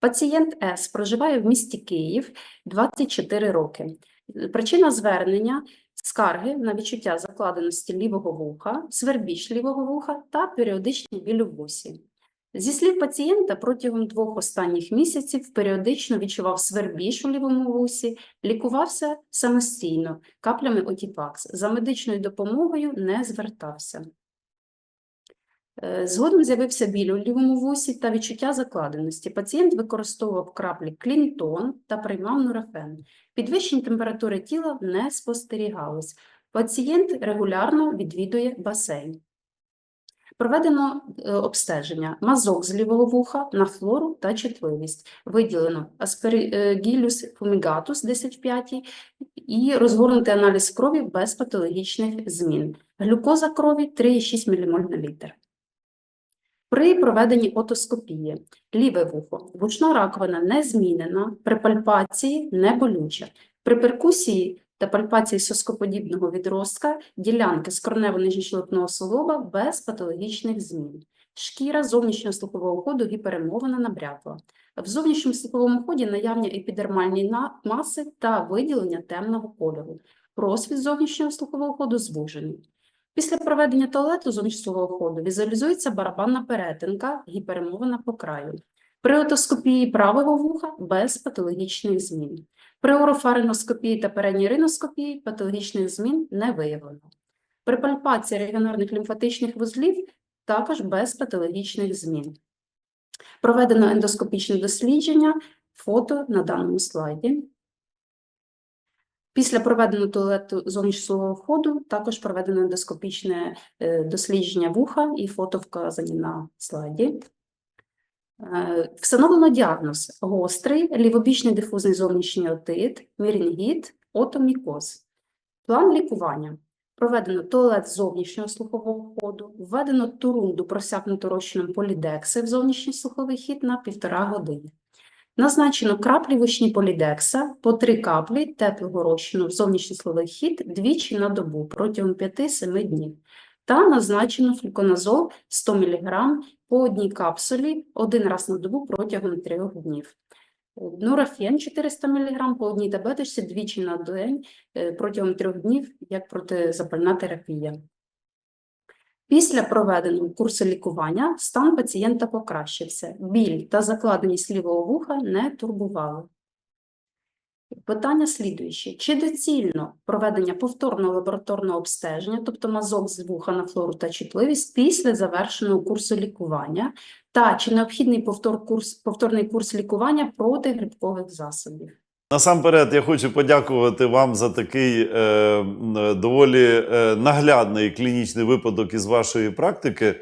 Пацієнт С проживає в місті Київ 24 роки. Причина звернення скарги на відчуття закладеності лівого вуха, свербіж лівого вуха та періодичні біль у вусі. Зі слів пацієнта, протягом двох останніх місяців періодично відчував свербіж у лівому вусі, лікувався самостійно каплями Отіпакс. За медичною допомогою не звертався. Е, Згодом з'явився біль у лівому вусі та відчуття закладеності. Пацієнт використовував краплі клінтон та приймав нурофен. Підвищень температури тіла не спостерігалось. Пацієнт регулярно відвідує басейн. Проведено е, обстеження мазок з лівого вуха на флору та чутливість. Виділено аспергілюс фумігатус 10 в 5 і розгорнутий аналіз крові без патологічних змін. Глюкоза крові 3,6 ммоль на літр. При проведенні отоскопії ліве вухо, вушна раковина не змінена, при пальпації не болюча. При перкусії та пальпації соскоподібного відростка ділянки скронево-нижньощелепного суглоба без патологічних змін. Шкіра зовнішнього слухового ходу гіперемована набрякла. В зовнішньому слуховому ході наявні епідермальні маси та виділення темного кольору. Просвіт зовнішнього слухового ходу звужений. Після проведення туалету зовнішнього ходу візуалізується барабанна перетинка, гіперемована по краю. При отоскопії правого вуха без патологічних змін. При орофариноскопії та передній риноскопії патологічних змін не виявлено. При пальпації регіонарних лімфатичних вузлів також без патологічних змін. Проведено ендоскопічне дослідження, фото на даному слайді. Після проведеного туалету зовнішнього ходу також проведено ендоскопічне е, дослідження вуха і фото вказані на слайді. Е, Встановлено діагноз гострий лівобічний дифузний зовнішній отит, мірінгіт, отомікоз. План лікування. Проведено туалет зовнішнього слухового ходу, введено турунду просякнуту розчином полідекси в зовнішній слуховий хід на півтора години. Назначено краплі вишні полідекса по три каплі теплого розчину в зовнішній слуховий хід двічі на добу протягом 5-7 днів. Та назначено флюконазол 100 мг по одній капсулі один раз на добу протягом 3 днів. Нурофен 400 мг по одній таблеточці двічі на день е, протягом 3 днів як протизапальна терапія. Після проведеного курсу лікування стан пацієнта покращився. Біль та закладеність лівого вуха не турбували. Питання слідуючі. Чи доцільно проведення повторного лабораторного обстеження, тобто мазок з вуха на флору та чутливість, після завершеного курсу лікування, та чи необхідний повтор курс, повторний курс лікування проти грибкових засобів? Насамперед, я хочу подякувати вам за такий е, доволі е, наглядний клінічний випадок із вашої практики.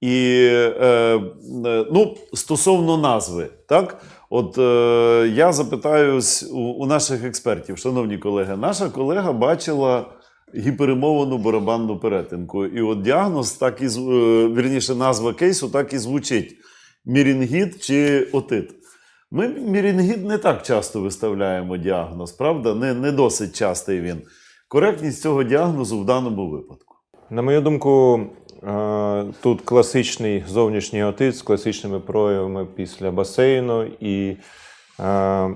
І е, е, ну, стосовно назви, так? От е, я запитаюсь у, у наших експертів, шановні колеги, наша колега бачила гіперемовану барабанну перетинку. І от діагноз, так і е, вірніше, назва кейсу так і звучить: мірінгіт чи отит. Ми мірінгіт не так часто виставляємо діагноз, правда? Не, не досить частий він. Коректність цього діагнозу в даному випадку. На мою думку, е, тут класичний зовнішній отит з класичними проявами після басейну і е,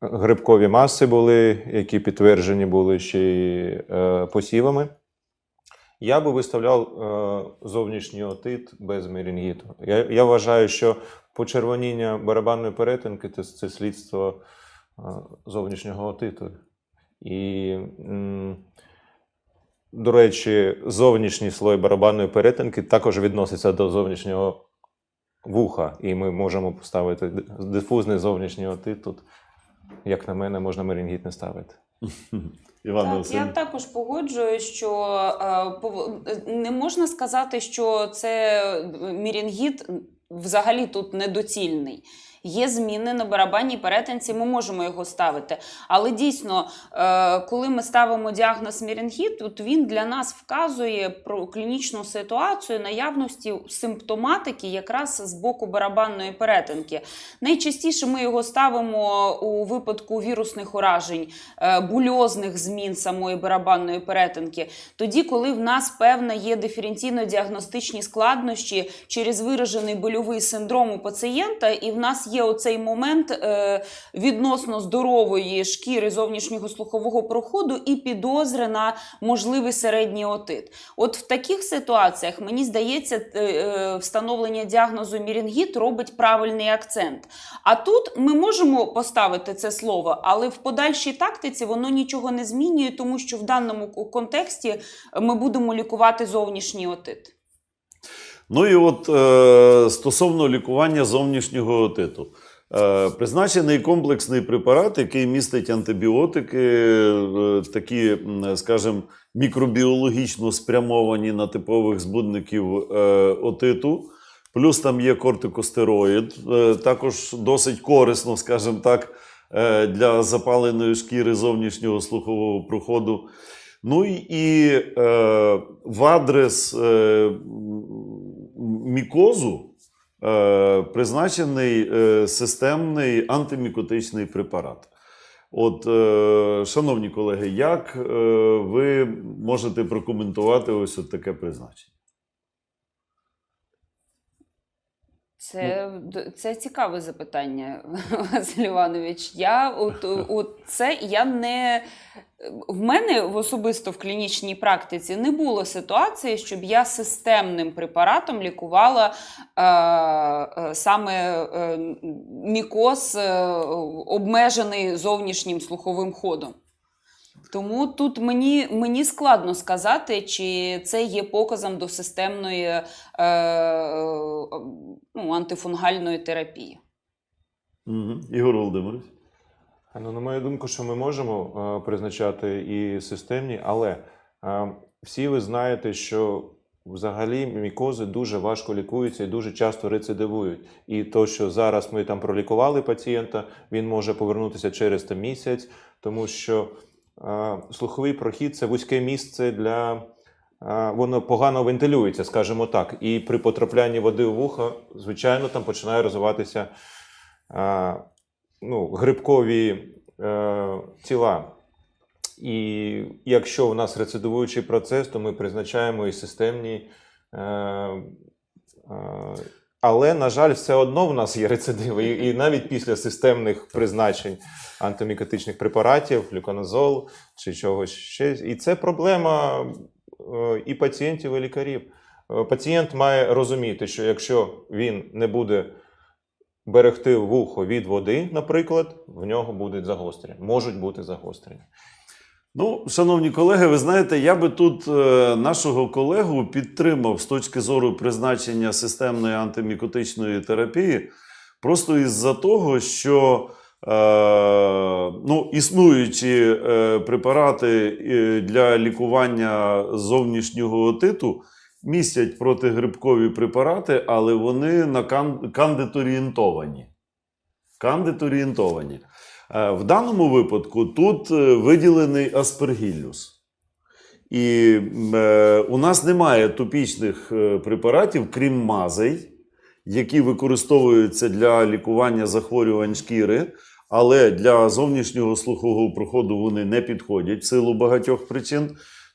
грибкові маси були, які підтверджені були ще й е, посівами. Я би виставляв е, зовнішній отит без мерінгіту. Я, я вважаю, що почервоніння барабанної перетинки це, це слідство е, зовнішнього отиту. І, м, до речі, зовнішній слой барабанної перетинки також відноситься до зовнішнього вуха, і ми можемо поставити дифузний зовнішній отит тут. Як на мене, можна мерінгіт не ставити. Іван Так, я також погоджую, що е, не можна сказати, що це мірінгіт взагалі тут недоцільний. Є зміни на барабанній перетинці, ми можемо його ставити. Але дійсно, е, коли ми ставимо діагноз мірінгіт, тут він для нас вказує про клінічну ситуацію наявності симптоматики якраз з боку барабанної перетинки. Найчастіше ми його ставимо у випадку вірусних уражень, е, бульозних змін самої барабанної перетинки. Тоді, коли в нас певна є диференційно-діагностичні складнощі через виражений больовий синдром у пацієнта, і в нас є оцей момент е, відносно здорової шкіри зовнішнього слухового проходу і підозри на можливий середній отит. От в таких ситуаціях мені здається, е, е, встановлення діагнозу мірінгіт робить правильний акцент. А тут ми можемо поставити це слово, але в подальшій тактиці воно нічого не змінює, тому що в даному контексті ми будемо лікувати зовнішній отит. Ну і от е, стосовно лікування зовнішнього отиту. Е, призначений комплексний препарат, який містить антибіотики, е, такі, скажімо, мікробіологічно спрямовані на типових збудників е, отиту. Плюс там є кортикостероїд, е, також досить корисно, скажімо так, е, для запаленої шкіри зовнішнього слухового проходу. Ну і, е, в адрес е, мікозу е, призначений е, системний антимікотичний препарат. От, е, шановні колеги, як е, ви можете прокоментувати ось от таке призначення? Це, д- це цікаве запитання, Василь Іванович. Я от, от це я не в мене в особисто в клінічній практиці не було ситуації, щоб я системним препаратом лікувала е, е, саме е, мікоз, е, обмежений зовнішнім слуховим ходом. Тому тут мені, мені складно сказати, чи це є показом до системної е, е, ну, антифунгальної терапії. Угу. Ігор Володимирович. Ну, на мою думку, що ми можемо е, призначати і системні, але е, всі ви знаєте, що взагалі мікози дуже важко лікуються і дуже часто рецидивують. І то, що зараз ми там пролікували пацієнта, він може повернутися через там, місяць, тому що слуховий прохід це вузьке місце для. е, Воно погано вентилюється, скажімо так. І при потраплянні води у вухо, звичайно, там починає розвиватися е, ну, грибкові е, тіла. І якщо у нас рецидивуючий процес, то ми призначаємо і системні. Але, на жаль, все одно в нас є рецидиви. І, навіть після системних призначень антимікотичних препаратів, флюконазол чи чогось ще. І це проблема е, і пацієнтів, і лікарів. Е, Пацієнт має розуміти, що якщо він не буде берегти вухо від води, наприклад, в нього будуть загострення, можуть бути загострення. Ну, шановні колеги, ви знаєте, я би тут е, нашого колегу підтримав з точки зору призначення системної антимікотичної терапії, просто із-за того, що е, ну, існуючі е, препарати е, для лікування зовнішнього отиту містять протигрибкові препарати, але вони на кан- кандидорієнтовані. Кандидорієнтовані. Е, В даному випадку тут е, виділений аспергіллюс. І е, у нас немає топічних препаратів, крім мазей, які використовуються для лікування захворювань шкіри, але для зовнішнього слухового проходу вони не підходять в силу багатьох причин.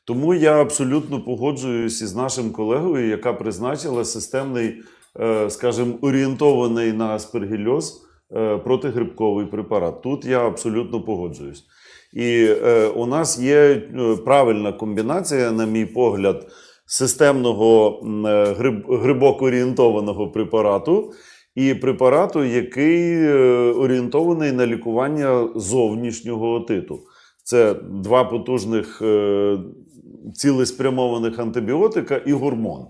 Тому я абсолютно погоджуюсь із нашим колегою, яка призначила системний, скажімо, орієнтований на аспергільоз протигрибковий препарат. Тут я абсолютно погоджуюсь. І е, у нас є е, правильна комбінація, на мій погляд, системного е, гриб, грибок-орієнтованого препарату і препарату, який е, орієнтований на лікування зовнішнього отиту. Це два потужних е, цілеспрямованих антибіотика і гормон.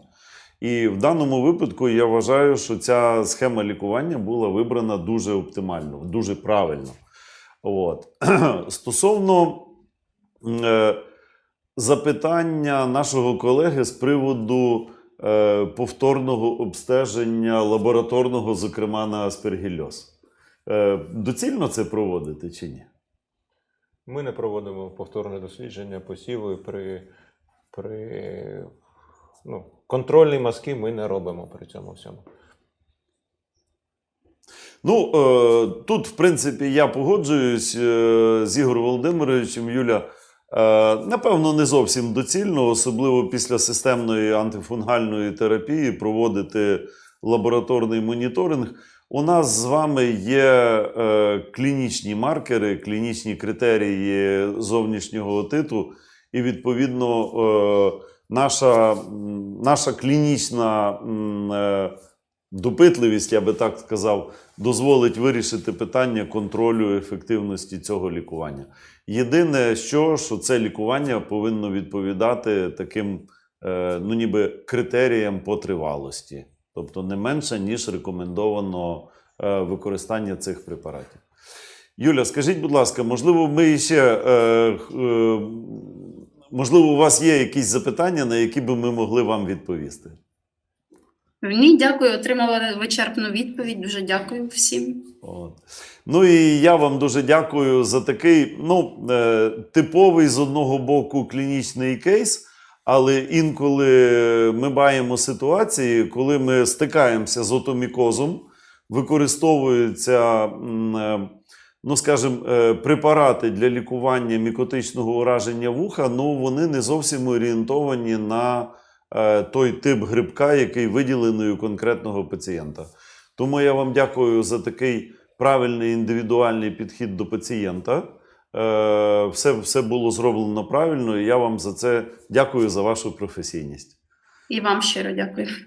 І в даному випадку я вважаю, що ця схема лікування була вибрана дуже оптимально, дуже правильно. От. Стосовно е, запитання нашого колеги з приводу е, повторного обстеження лабораторного, зокрема на аспергільоз. Е, доцільно це проводити чи ні? Ми не проводимо повторне дослідження посіву при, при ну, контрольні мазки ми не робимо при цьому всьому. Ну, е, тут, в принципі, я погоджуюсь е, з Ігорем Володимировичем, Юля. Е, напевно, не зовсім доцільно, особливо після системної антифунгальної терапії, проводити лабораторний моніторинг. у нас з вами є клінічні маркери, клінічні критерії зовнішнього отиту, і відповідно наша, наша клінічна е, допитливість, я би так сказав, дозволить вирішити питання контролю ефективності цього лікування. Єдине, що, що це лікування повинно відповідати таким е, ну, ніби критеріям по тривалості, тобто не менше, ніж рекомендовано е, використання цих препаратів. Юля, скажіть, будь ласка, можливо, ми ще. Е, е, можливо, у вас є якісь запитання, на які би ми могли вам відповісти? Ні, дякую, отримала вичерпну відповідь. Дуже дякую всім. От. Ну і я вам дуже дякую за такий ну, е, типовий з одного боку клінічний кейс. Але інколи ми маємо ситуації, коли ми стикаємося з отомікозом, використовуються, е, ну скажімо, е, препарати для лікування мікотичного ураження вуха, ну вони не зовсім орієнтовані на е, той тип грибка, який виділений у конкретного пацієнта. Тому я вам дякую за такий правильний індивідуальний підхід до пацієнта. Е, Все, все було зроблено правильно, і я вам за це дякую за вашу професійність. І вам щиро дякую.